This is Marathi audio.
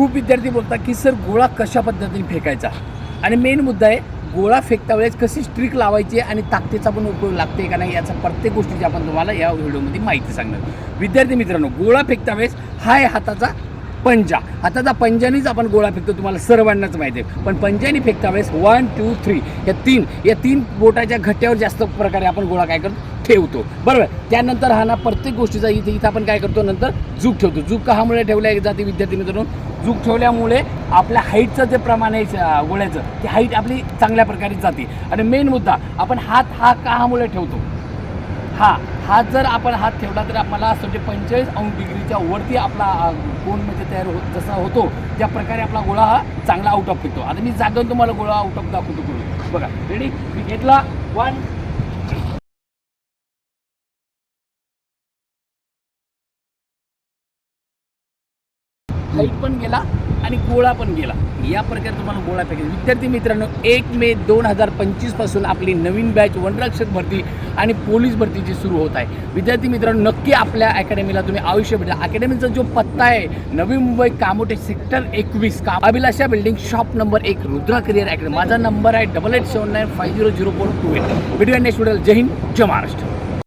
खूप विद्यार्थी बोलतात की सर गोळा कशा पद्धतीने फेकायचा? आणि मेन मुद्दा आहे गोळा फेकता वेळेस कशी स्ट्रिक लावायची आणि ताकदीचा पण उपयोग लागते का नाही याचा प्रत्येक गोष्टीची आपण तुम्हाला या व्हिडिओमध्ये माहिती सांगणार. विद्यार्थी मित्रांनो गोळा फेकता वेळेस हा हाताचा पंजा. आता त्या पंजानीच आपण गोळा फेकतो तुम्हाला सर्वांनाच माहिती आहे. पण पंजानी फेकता वेळेस वन टू थ्री या तीन या तीन बोटाच्या घट्ट्यावर जास्त प्रकारे आपण गोळा काय करतो? ठेवतो. बरोबर? त्यानंतर हा ना प्रत्येक गोष्टीचा इथे इथं आपण काय करतो? नंतर जूक ठेवतो. जूक कशामुळे ठेवल्या जाते विद्यार्थी मित्रांनो? जूक ठेवल्यामुळे आपल्या हाईटचं जे प्रमाण आहे गोळ्याचं ती हाईट आपली चांगल्या प्रकारे जाते. आणि मेन मुद्दा आपण हात हा कशामुळे ठेवतो? हा. हात जर आपण हात ठेवला तर आपल्याला असं म्हणजे पंचेचाळीस अंश डिग्रीच्या वरती आपला अ, म्हणजे तयार होत जसा होतो त्या प्रकारे आपला गोळा हा चांगला आउट ऑफ येतो आता मी जागून तुम्हाला गोळा आउट ऑफ दाखवतो करून बघा रेडी मी घेतला. वन हाईट पण गेला. आणि गोळा पण गेला. या प्रकारे तुम्हाला गोळा फेकेल विद्यार्थी मित्रांनो एक मे दोन हजार पंचवीसपासून आपली नवीन बॅच वनरक्षक भरती आणि पोलीस भरतीची सुरू होत आहे. विद्यार्थी मित्रांनो नक्की आपल्या अकॅडमीला तुम्ही आयुष्य भेटा. अकॅडमीचा जो पत्ता आहे नवी मुंबई कामोटे सेक्टर एकवीस काम अभिलाषा बिल्डिंग शॉप नंबर एक रुद्रा करिअर अकॅडमी माझा नंबर आहे double eight seven nine five zero zero four two eight video next video Jai Hind Jai Maharashtra.